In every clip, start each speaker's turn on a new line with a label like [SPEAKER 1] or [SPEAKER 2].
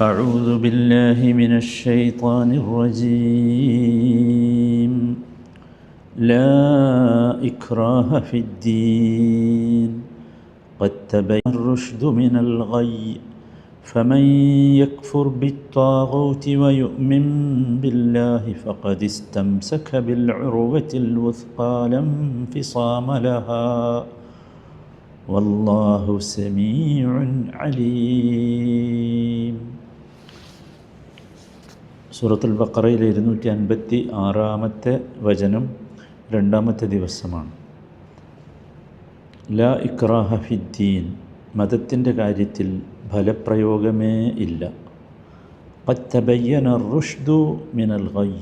[SPEAKER 1] أعوذ بالله من الشيطان الرجيم. لا إكراه في الدين. قد تبين الرشد من الغي. فمن يكفر بالطاغوت ويؤمن بالله فقد استمسك بالعروة الوثقى لا انفصام لها. والله سميع عليم. സൂറത്തുൽ ബക്കറയിലെ ഇരുന്നൂറ്റി അൻപത്തി ആറാമത്തെ വചനം രണ്ടാമത്തെ ദിവസമാണ്. ല ഇക്രാഹ ഫിദ്ദീൻ മതത്തിന്റെ കാര്യത്തിൽ ഫലപ്രയോഗമേ ഇല്ല. പത്തബയ്യന റുഷ്ദു മിനൽ ഗൈ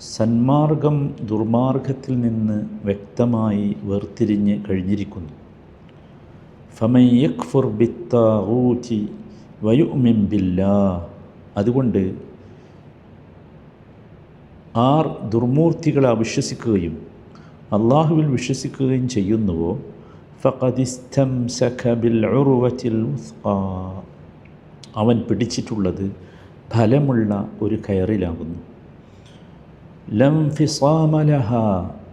[SPEAKER 1] സന്മാർഗം ദുർമാർഗത്തിൽ നിന്ന് വ്യക്തമായി വേർതിരിഞ്ഞ് കഴിഞ്ഞിരിക്കുന്നു. ബിത്താഊതി വയുമിൻ ബില്ലാ അതുകൊണ്ട് ആർ ദുർമൂർത്തികളെ വിശ്വസിക്കുകയും അള്ളാഹുവിൽ വിശ്വസിക്കുകയും ചെയ്യുന്നുവോ? ഫഖദിസ്തംസക ബിൽ ഉറുവത്തിൽ വുസ്ഖാ. അവൻ പിടിച്ചിട്ടുള്ളത് ഫലമുള്ള ഒരു കയറിലാകുന്നു. ലം ഫിസാമലഹ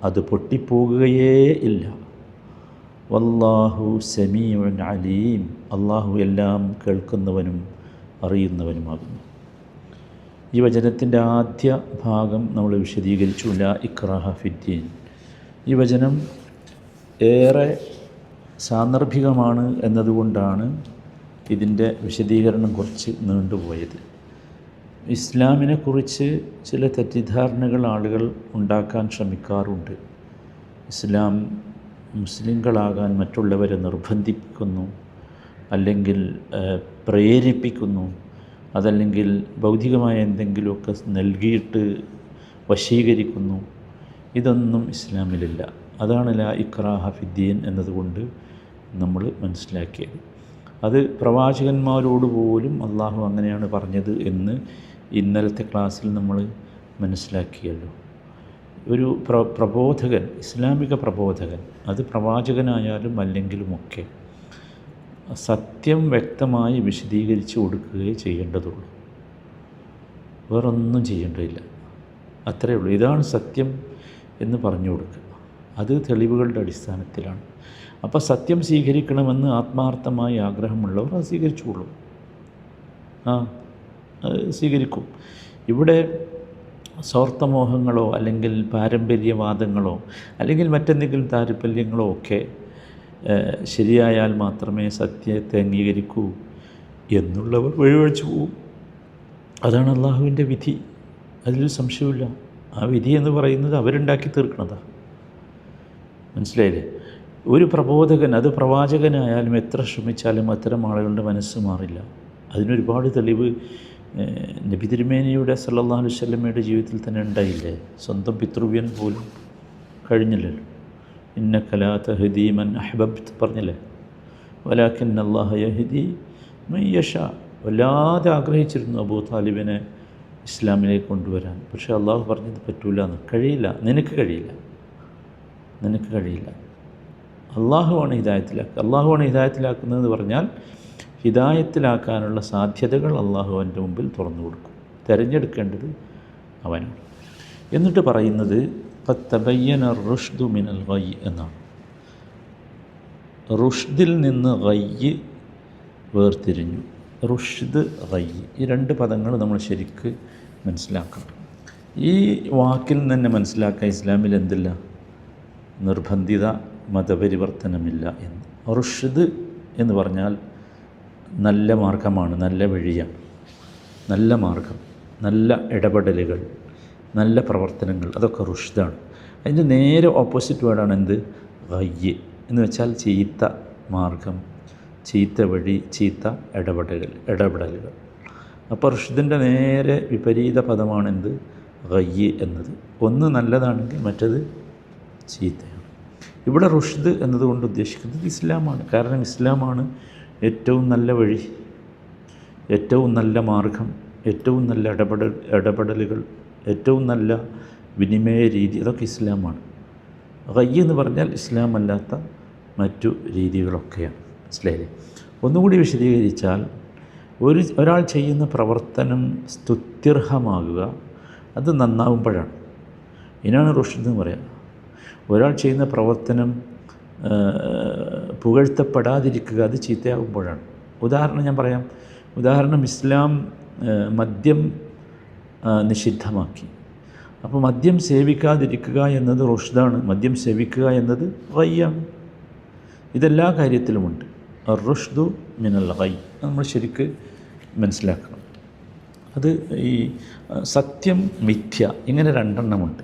[SPEAKER 1] അത് പൊട്ടിപ്പോകുകയേ ഇല്ല. വല്ലാഹു സമീഉൻ അലീം. അള്ളാഹു എല്ലാം കേൾക്കുന്നവനും അറിയുന്നവനുമാകുന്നു. ഈ വചനത്തിന്റെ ആദ്യ ഭാഗം നമ്മൾ വിശദീകരിച്ചു ലാ ഇക്രാഹ ഫിദ്ദീൻ ഈ വചനം ഏറെ സാന്ദർഭികമാണ് എന്നതുകൊണ്ടാണ് ഇതിന്റെ വിശദീകരണം കുറച്ച് നീണ്ടുപോയത്. ഇസ്ലാമിനെക്കുറിച്ച് ചില തെറ്റിദ്ധാരണകൾ ആളുകൾ ഉണ്ടാക്കാൻ ശ്രമിക്കാറുണ്ട്. ഇസ്ലാം മുസ്ലിങ്ങളാകാൻ മറ്റുള്ളവരെ നിർബന്ധിപ്പിക്കുന്നു അല്ലെങ്കിൽ പ്രേരിപ്പിക്കുന്നു അതല്ലെങ്കിൽ ഭൗതികമായ എന്തെങ്കിലുമൊക്കെ നൽകിയിട്ട് വശീകരിക്കുന്നു. ഇതൊന്നും ഇസ്ലാമിലില്ല. അതാണ് ലാ ഇക്രാഹ ഫിദ്ദീൻ എന്നതുകൊണ്ട് നമ്മൾ മനസ്സിലാക്കിയത്. അത് പ്രവാചകന്മാരോട് പോലും അള്ളാഹു അങ്ങനെയാണ് പറഞ്ഞത് എന്ന് ഇന്നലത്തെ ക്ലാസ്സിൽ നമ്മൾ മനസ്സിലാക്കിയല്ലോ. ഒരു പ്ര പ്രബോധകൻ ഇസ്ലാമിക പ്രബോധകൻ അത് പ്രവാചകനായാലും അല്ലെങ്കിലുമൊക്കെ സത്യം വ്യക്തമായി വിശദീകരിച്ച് കൊടുക്കുകയേ ചെയ്യേണ്ടതുള്ളൂ. വേറൊന്നും ചെയ്യേണ്ടതില്ല. അത്രയേ ഉള്ളൂ. ഇതാണ് സത്യം എന്ന് പറഞ്ഞു കൊടുക്കുക. അത് തെളിവുകളുടെ അടിസ്ഥാനത്തിലാണ്. അപ്പോൾ സത്യം സ്വീകരിക്കണമെന്ന് ആത്മാർത്ഥമായി ആഗ്രഹമുള്ളവർ അത് സ്വീകരിച്ചുകൊള്ളും ആ സ്വീകരിക്കും. ഇവിടെ സ്വാർത്ഥമോഹങ്ങളോ അല്ലെങ്കിൽ പാരമ്പര്യവാദങ്ങളോ അല്ലെങ്കിൽ മറ്റെന്തെങ്കിലും താല്പര്യങ്ങളോ ഒക്കെ ശരിയായാൽ മാത്രമേ സത്യത്തെ അംഗീകരിക്കൂ എന്നുള്ളവർ വഴിവഴിച്ചു പോവും. അതാണ് അള്ളാഹുവിന്റെ വിധി. അതിൽ സംശയമില്ല ആ വിധി എന്ന് പറയുന്നത് അവരുണ്ടാക്കി തീർക്കണതാണ് മനസ്സിലായില്ലേ? ഒരു പ്രബോധകൻ അത് പ്രവാചകനായാലും എത്ര ശ്രമിച്ചാലും അത്തരം ആളുകളുടെ മനസ്സ് മാറില്ല. അതിനൊരുപാട് തെളിവ് നബി തിരുമേനിയുടെ സല്ലാ അലൈഹി വസല്ലമയുടെ ജീവിതത്തിൽ തന്നെ ഉണ്ടായില്ലേ? സ്വന്തം പിതൃവ്യൻ പോലും കഴിഞ്ഞില്ലല്ലോ. ഇന്ന കലാത്ത ഹദീമൻ അഹബബ് പറഞ്ഞില്ലേ? വലാഖിൻ അള്ളാഹ യഹദി മയ്യഷ വല്ലാതെ ആഗ്രഹിച്ചിരുന്നു അബൂ താലിബിനെ ഇസ്ലാമിലേക്ക് കൊണ്ടുവരാൻ. പക്ഷേ അള്ളാഹു പറഞ്ഞത് പറ്റൂല എന്ന് കഴിയില്ല. നിനക്ക് കഴിയില്ല. നിനക്ക് കഴിയില്ല. അള്ളാഹുവാണ് ഹിദായത്തിലാക്കുക. അള്ളാഹുവാണ് ഹിദായത്തിലാക്കുന്നതെന്ന് പറഞ്ഞാൽ ഹിദായത്തിലാക്കാനുള്ള സാധ്യതകൾ അള്ളാഹു അവന്റെ മുമ്പിൽ തുറന്നു കൊടുക്കും. തിരഞ്ഞെടുക്കേണ്ടത് അവനാണ്. എന്നിട്ട് പറയുന്നത് പത്തബയ്യന റുഷ്ദു മിനൽ ഗൈ എന്നാണ്. റുഷ്ദിൽ നിന്ന് ഗയ്യ് വേർതിരിഞ്ഞു. റുഷ്ദ് ഗയ്യ് ഈ രണ്ട് പദങ്ങൾ നമ്മൾ ശരിക്ക് മനസ്സിലാക്കണം. ഈ വാക്കിൽ നിന്ന് തന്നെ മനസ്സിലാക്കാൻ ഇസ്ലാമിൽ എന്തില്ല? നിർബന്ധിത മതപരിവർത്തനമില്ല എന്ന്. റുഷ്ദ് എന്ന് പറഞ്ഞാൽ നല്ല മാർഗമാണ് നല്ല വഴിയാണ്. നല്ല മാർഗം നല്ല ഇടപെടലുകൾ. നല്ല പ്രവർത്തനങ്ങൾ അതൊക്കെ റുഷ്ദാണ്. അതിന്റെ നേരെ ഓപ്പോസിറ്റ് വേർഡാണ് എന്ത്? വയ്യ. എന്ന് വെച്ചാൽ ചീത്ത മാർഗം ചീത്ത വഴി ചീത്ത ഇടപെടലുകൾ ഇടപെടലുകൾ. അപ്പോൾ റുഷ്ദിന്റെ നേരെ വിപരീത പദമാണ് എന്ത്? എന്നത്. ഒന്ന് നല്ലതാണെങ്കിൽ മറ്റത് ചീത്തയാണ്. ഇവിടെ റുഷ്ദ് എന്നതുകൊണ്ട് ഉദ്ദേശിക്കുന്നത് ഇസ്ലാമാണ്. കാരണം ഇസ്ലാമാണ് ഏറ്റവും നല്ല വഴി ഏറ്റവും നല്ല മാർഗം ഏറ്റവും നല്ല ഇടപെടൽ ഇടപെടലുകൾ ഏറ്റവും നല്ല വിനിമയ രീതി അതൊക്കെ ഇസ്ലാമാണ്. റയ്യ എന്ന് പറഞ്ഞാൽ ഇസ്ലാം അല്ലാത്ത മറ്റു രീതികളൊക്കെയാണ്. മനസ്സിലായില്ലേ? ഒന്നുകൂടി വിശദീകരിച്ചാൽ ഒരു ഒരാൾ ചെയ്യുന്ന പ്രവർത്തനം സ്തുത്യർഹമാകുക അത് നന്നാവുമ്പോഴാണ്. ഇതിനാണ് റുഷ്ദ് എന്ന് പറയുക ഒരാൾ ചെയ്യുന്ന പ്രവർത്തനം പുകഴ്ത്തപ്പെടാതിരിക്കുക അത് ചീത്തയാകുമ്പോഴാണ്. ഉദാഹരണം ഞാൻ പറയാം. ഉദാഹരണം ഇസ്ലാം മദ്യം നിഷിദ്ധമാക്കി. അപ്പോൾ മദ്യം സേവിക്കാതിരിക്കുക എന്നത് റുഷ്ദാണ്. മദ്യം സേവിക്കുക എന്നത് റയ്യാണ് ഇതെല്ലാ കാര്യത്തിലുമുണ്ട്. റുഷ്ദു മിനൽ റൈ നമ്മൾ ശരിക്ക് മനസ്സിലാക്കണം. അത് ഈ സത്യം മിഥ്യ ഇങ്ങനെ രണ്ടെണ്ണമുണ്ട്.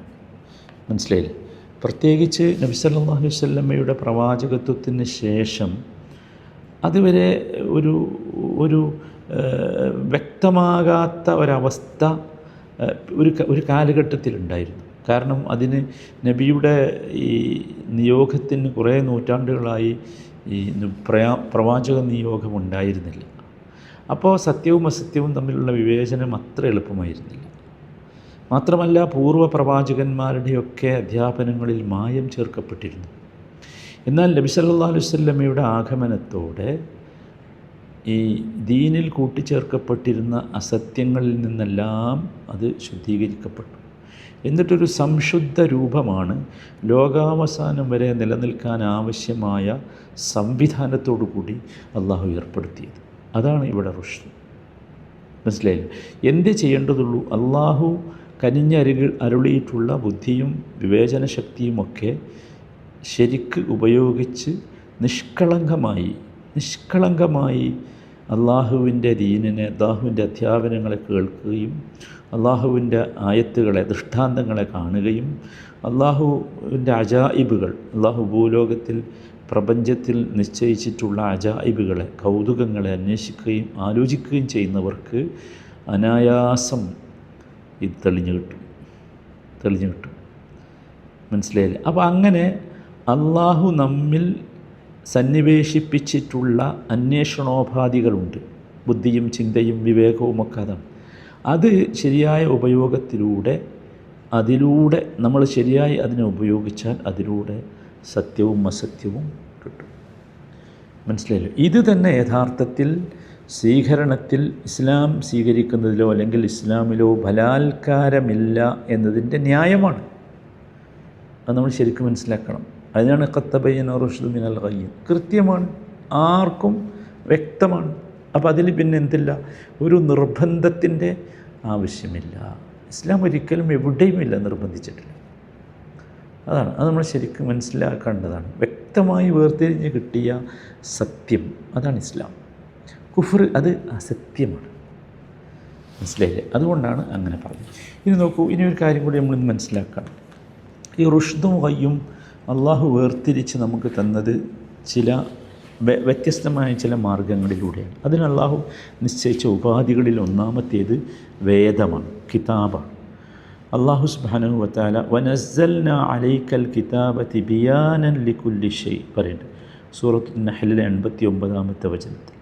[SPEAKER 1] മനസ്സിലായില്ലേ? പ്രത്യേകിച്ച് നബി സല്ലല്ലാഹു അലൈഹി വസല്ലമയുടെ പ്രവാചകത്വത്തിന് ശേഷം അതുവരെ ഒരു ഒരു വ്യക്തമാകാത്ത ഒരവസ്ഥ ഒരു ഒരു കാലഘട്ടത്തിലുണ്ടായിരുന്നു. കാരണം അതിന് നബിയുടെ ഈ നിയോഗത്തിന് കുറേ നൂറ്റാണ്ടുകളായി ഈ പ്രയാ പ്രവാചക നിയോഗം ഉണ്ടായിരുന്നില്ല അപ്പോൾ സത്യവും അസത്യവും തമ്മിലുള്ള വിവേചനം അത്ര എളുപ്പമായിരുന്നില്ല. മാത്രമല്ല പൂർവ പ്രവാചകന്മാരുടെയൊക്കെ അധ്യാപനങ്ങളിൽ മായം ചേർക്കപ്പെട്ടിരുന്നു. എന്നാൽ നബി സല്ലല്ലാഹു അലൈഹി വസല്ലമയുടെ ആഗമനത്തോടെ ഈ ദീനിൽ കൂട്ടിച്ചേർക്കപ്പെട്ടിരുന്ന അസത്യങ്ങളിൽ നിന്നെല്ലാം അത് ശുദ്ധീകരിക്കപ്പെട്ടു. എന്നിട്ടൊരു സംശുദ്ധ രൂപമാണ് ലോകാവസാനം വരെ നിലനിൽക്കാൻ ആവശ്യമായ സംവിധാനത്തോടു കൂടി അള്ളാഹു ഏർപ്പെടുത്തിയത്. അതാണ് ഇവിടെ റുഷ്ദ്. മനസ്സിലായില്ല? എന്ത് ചെയ്യേണ്ടതുള്ളൂ? അള്ളാഹു കനിഞ്ഞരുകൾ അരുളിയിട്ടുള്ള ബുദ്ധിയും വിവേചന ശക്തിയുമൊക്കെ ശരിക്ക് ഉപയോഗിച്ച് നിഷ്കളങ്കമായി നിഷ്കളങ്കമായി അള്ളാഹുവിന്റെ ദീനിനെ അള്ളാഹുവിന്റെ അധ്യാപനങ്ങളെ കേൾക്കുകയും അള്ളാഹുവിന്റെ ആയത്തുകളെ ദൃഷ്ടാന്തങ്ങളെ കാണുകയും അള്ളാഹുവിന്റെ അജായിബുകൾ അള്ളാഹു ഭൂലോകത്തിൽ പ്രപഞ്ചത്തിൽ നിശ്ചയിച്ചിട്ടുള്ള അജായിബുകളെ കൗതുകങ്ങളെ അന്വേഷിക്കുകയും ആലോചിക്കുകയും ചെയ്യുന്നവർക്ക് അനായാസം ഇത് തെളിഞ്ഞു കിട്ടും. തെളിഞ്ഞു കിട്ടും. മനസ്സിലായില്ലേ? അപ്പോൾ അങ്ങനെ അള്ളാഹു നമ്മിൽ സന്നിവേശിപ്പിച്ചിട്ടുള്ള അന്വേഷണോപാധികളുണ്ട്. ബുദ്ധിയും ചിന്തയും വിവേകവും ഒക്കെ അതാണ്. അത് ശരിയായ ഉപയോഗത്തിലൂടെ അതിലൂടെ നമ്മൾ ശരിയായി അതിനെ ഉപയോഗിച്ചാൽ അതിലൂടെ സത്യവും അസത്യവും കിട്ടും. മനസ്സിലായല്ലോ? ഇത് തന്നെ യഥാർത്ഥത്തിൽ സ്വീകരണത്തിൽ ഇസ്ലാം സ്വീകരിക്കുന്നതിലോ അല്ലെങ്കിൽ ഇസ്ലാമിലോ ബലാത്കാരമില്ല എന്നതിന്റെ ന്യായമാണ്. അത് നമ്മൾ ശരിക്കും മനസ്സിലാക്കണം. അതിനാണ് കത്തബയ്യൻ റുഷ്ദ് മിനൽ കയ്യൻ കൃത്യമാണ്. ആർക്കും വ്യക്തമാണ്. അപ്പം അതിൽ പിന്നെ എന്തില്ല? ഒരു നിർബന്ധത്തിന്റെ ആവശ്യമില്ല. ഇസ്ലാം ഒരിക്കലും എവിടെയുമില്ല നിർബന്ധിച്ചിട്ടില്ല. അതാണ്. അത് നമ്മൾ ശരിക്കും മനസ്സിലാക്കേണ്ടതാണ്. വ്യക്തമായി വേർതിരിഞ്ഞ് കിട്ടിയ സത്യം. അതാണ് ഇസ്ലാം. കുഫർ അത് അസത്യമാണ്. മനസ്സിലായില്ലേ? അതുകൊണ്ടാണ് അങ്ങനെ പറഞ്ഞത്. ഇനി നോക്കൂ. ഇനി ഒരു കാര്യം കൂടി നമ്മൾ മനസ്സിലാക്കണം. ഈ റുഷ്ദും വയ്യും അള്ളാഹു വേർതിരിച്ച് നമുക്ക് തന്നത് ചില വ്യ- വ്യത്യസ്തമായ ചില മാർഗങ്ങളിലൂടെയാണ്. അതിന് അള്ളാഹു നിശ്ചയിച്ച ഉപാധികളിൽ ഒന്നാമത്തേത് വേദമാണ് കിതാബാണ്. അള്ളാഹു സുബ്ഹാനഹു വത്താല വനസ്സൽന അലൈക്കൽ കിതാബ തിബിയാനൻ ലിക്കുല്ലി ഷെയ് പറയുന്നുണ്ട്. സൂറത്ത് നഹലിലെ എൺപത്തി ഒമ്പതാമത്തെ വചനത്തിൽ.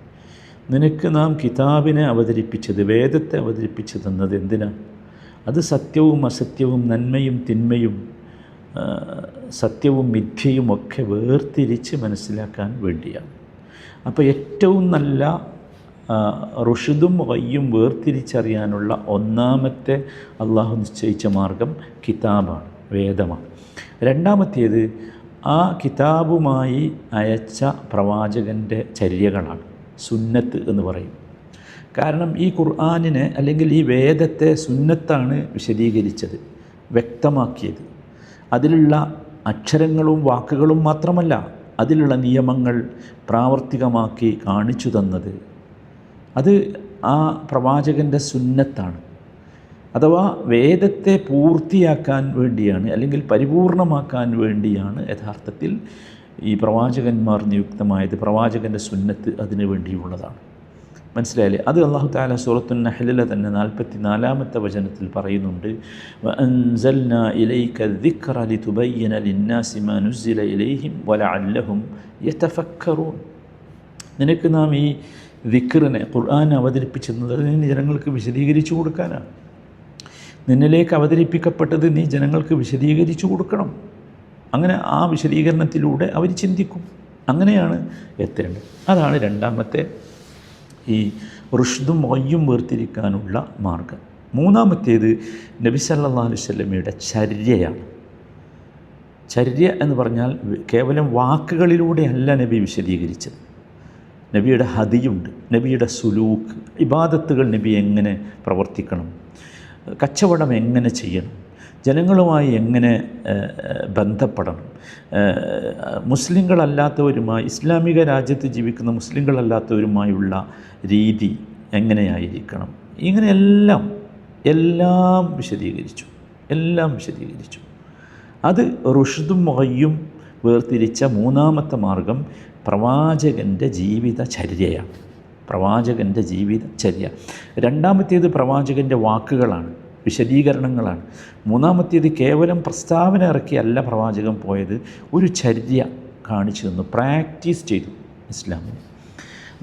[SPEAKER 1] നിനക്ക് നാം കിതാബിനെ അവതരിപ്പിച്ചത് വേദത്തെ അവതരിപ്പിച്ചു തന്നത് എന്തിനാണ്? അത് സത്യവും അസത്യവും നന്മയും തിന്മയും സത്യവും മിഥ്യയും ഒക്കെ വേർതിരിച്ച് മനസ്സിലാക്കാൻ വേണ്ടിയാണ്. അപ്പോൾ ഏറ്റവും നല്ല റുഷിദും വയ്യും വേർതിരിച്ചറിയാനുള്ള ഒന്നാമത്തെ അള്ളാഹു നിശ്ചയിച്ച മാർഗം കിതാബാണ് വേദമാണ്. രണ്ടാമത്തേത് ആ കിതാബുമായി അയച്ച പ്രവാചകന്റെ ചര്യകളാണ് സുന്നത്ത് എന്ന് പറയും. കാരണം ഈ ഖുർആാനിനെ അല്ലെങ്കിൽ ഈ വേദത്തെ സുന്നത്താണ് വിശദീകരിച്ചത് വ്യക്തമാക്കിയത്. അതിലുള്ള അക്ഷരങ്ങളും വാക്കുകളും മാത്രമല്ല അതിലുള്ള നിയമങ്ങൾ പ്രാവർത്തികമാക്കി കാണിച്ചു തന്നത്. അത് ആ പ്രവാചകന്റെ സുന്നത്താണ്. അഥവാ വേദത്തെ പൂർത്തിയാക്കാൻ വേണ്ടിയാണ് അല്ലെങ്കിൽ പരിപൂർണമാക്കാൻ വേണ്ടിയാണ് യഥാർത്ഥത്തിൽ ഈ പ്രവാചകന്മാർ നിയുക്തമായത്. പ്രവാചകന്റെ സുന്നത്ത് അതിനു വേണ്ടിയുള്ളതാണ്. മനസ്സിലായില്ലേ? അത് അള്ളാഹു താല സൂറത്തു നഹലിലെ തന്നെ നാൽപ്പത്തി നാലാമത്തെ വചനത്തിൽ പറയുന്നുണ്ട്. നിനക്ക് നാം ഈ ദിക്കറിനെ ഖുർആൻ അവതരിപ്പിച്ചിരുന്നത് അത് നീ ജനങ്ങൾക്ക് വിശദീകരിച്ചു കൊടുക്കാനാണ്. നിന്നിലേക്ക് അവതരിപ്പിക്കപ്പെട്ടത് നീ ജനങ്ങൾക്ക് വിശദീകരിച്ചു കൊടുക്കണം. അങ്ങനെ ആ വിശദീകരണത്തിലൂടെ അവർ ചിന്തിക്കും. അങ്ങനെയാണ് എത്തേണ്ടത് അതാണ് രണ്ടാമത്തെ ഈ റുഷ്ദും മൊയ്യും വേർതിരിക്കാനുള്ള മാർഗം. മൂന്നാമത്തേത് നബി സല്ലല്ലാഹു അലൈഹി വസല്ലമയുടെ ചര്യയാണ്. ചര്യ എന്ന് പറഞ്ഞാൽ കേവലം വാക്കുകളിലൂടെയല്ല നബി വിശദീകരിച്ചത്. നബിയുടെ ഹതിയുണ്ട് നബിയുടെ സുലൂക്ക് ഇബാദത്തുകൾ നബി എങ്ങനെ പ്രവർത്തിക്കണം കച്ചവടം എങ്ങനെ ചെയ്യണം ജനങ്ങളുമായി എങ്ങനെ ബന്ധപ്പെടണം? മുസ്ലിങ്ങളല്ലാത്തവരുമായി ഇസ്ലാമിക രാജ്യത്ത് ജീവിക്കുന്ന മുസ്ലിങ്ങളല്ലാത്തവരുമായുള്ള രീതി എങ്ങനെയായിരിക്കണം? ഇങ്ങനെയെല്ലാം എല്ലാം വിശദീകരിച്ചു എല്ലാം വിശദീകരിച്ചു. അത് റുഷ്ദും വയ്യും വേർതിരിച്ച മൂന്നാമത്തെ മാർഗം പ്രവാചകന്റെ ജീവിതചര്യയാണ്. പ്രവാചകന്റെ ജീവിതചര്യ. രണ്ടാമത്തേത് പ്രവാചകന്റെ വാക്കുകളാണ്. വിശദീകരണങ്ങളാണ്. മൂന്നാമത്തേത് കേവലം പ്രസ്താവന ഇറക്കിയല്ല പ്രവാചകൻ പോയത് ഒരു ചര്യ കാണിച്ചു തന്നു പ്രാക്ടീസ് ചെയ്തു ഇസ്ലാമിന്.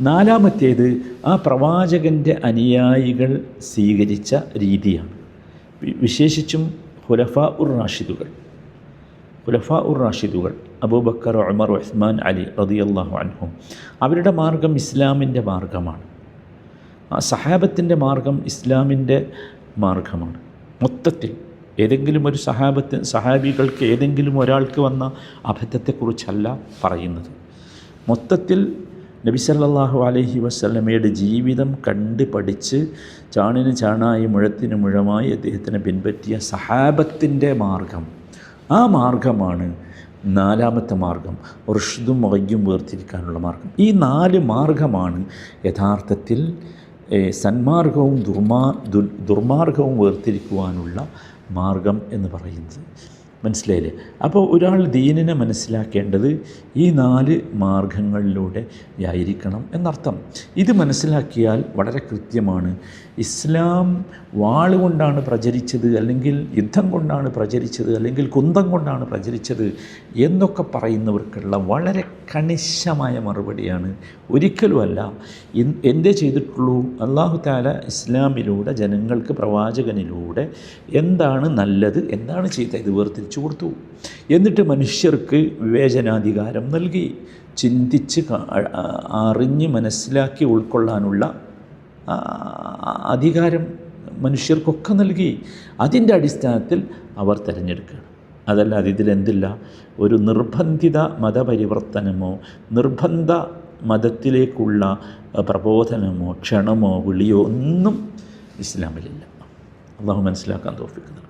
[SPEAKER 1] നാലാമത്തേത് ആ പ്രവാചകന്റെ അനുയായികൾ സ്വീകരിച്ച രീതിയാണ്. വിശേഷിച്ചും ഹുലഫ ഉർ റാഷിദുകൾ. ഹുലഫ ഉർ റാഷിദുകൾ അബൂബക്കർ ഉമർ ഉസ്മാൻ അലി റതിയല്ലാഹു അൻഹും അവരുടെ മാർഗം ഇസ്ലാമിന്റെ മാർഗമാണ്. ആ സഹാബത്തിന്റെ മാർഗം ഇസ്ലാമിന്റെ മാർഗമാണ് മൊത്തത്തിൽ ഏതെങ്കിലും ഒരു സഹാബത്ത് സഹാബികൾക്ക് ഏതെങ്കിലും ഒരാൾക്ക് വന്ന അബദ്ധത്തെക്കുറിച്ചല്ല പറയുന്നത്. മൊത്തത്തിൽ നബി സല്ലാഹു അലഹി വസ്ലമയുടെ ജീവിതം കണ്ട് പഠിച്ച് ചാണിന് ചാണായി മുഴത്തിന് മുഴമായി അദ്ദേഹത്തിനെ പിൻപറ്റിയ സഹാബത്തിന്റെ മാർഗം. ആ മാർഗമാണ് നാലാമത്തെ മാർഗം. ഋഷുദും വൈകും വേർതിരിക്കാനുള്ള മാർഗം. ഈ നാല് മാർഗമാണ് യഥാർത്ഥത്തിൽ സന്മാർഗവും ദുർമാ ദുർ ദുർമാർഗവും വേർതിരിക്കുവാനുള്ള മാർഗം എന്ന് പറയുന്നത് മനസ്സിലായില്ലേ? അപ്പോൾ ഒരാൾ ദീനിനെ മനസ്സിലാക്കേണ്ടത് ഈ നാല് മാർഗങ്ങളിലൂടെ ആയിരിക്കണം എന്നർത്ഥം. ഇത് മനസ്സിലാക്കിയാൽ വളരെ കൃത്യമാണ്. ഇസ്ലാം വാളുകൊണ്ടാണ് പ്രചരിച്ചത് അല്ലെങ്കിൽ യുദ്ധം കൊണ്ടാണ് പ്രചരിച്ചത് അല്ലെങ്കിൽ കുന്തം കൊണ്ടാണ് പ്രചരിച്ചത് എന്നൊക്കെ പറയുന്നവർക്കുള്ള വളരെ കണിശമായ മറുപടിയാണ്. ഒരിക്കലുമല്ല. എന്തേ ചെയ്തിട്ടുള്ളൂ? അള്ളാഹു താല ഇസ്ലാമിലൂടെ ജനങ്ങൾക്ക് പ്രവാചകനിലൂടെ എന്താണ് നല്ലത്? എന്താണ് ചെയ്ത ഇത് വേർതിരിച്ചു കൊടുത്തു. എന്നിട്ട് മനുഷ്യർക്ക് വിവേചനാധികാരം നൽകി. ചിന്തിച്ച് അറിഞ്ഞ് മനസ്സിലാക്കി ഉൾക്കൊള്ളാനുള്ള അധികാരം മനുഷ്യർക്കൊക്കെ നൽകി. അതിന്റെ അടിസ്ഥാനത്തിൽ അവർ തിരഞ്ഞെടുക്കുകയാണ്. അതല്ലാതെ ഇതിലെന്തില്ല? ഒരു നിർബന്ധിത മതപരിവർത്തനമോ നിർബന്ധ മതത്തിലേക്കുള്ള പ്രബോധനമോ ക്ഷണമോ വിളിയോ ഒന്നും ഇസ്ലാമിലില്ല. അള്ളാഹു മനസ്സിലാക്കാൻ തോൽപ്പിക്കുന്നുണ്ട്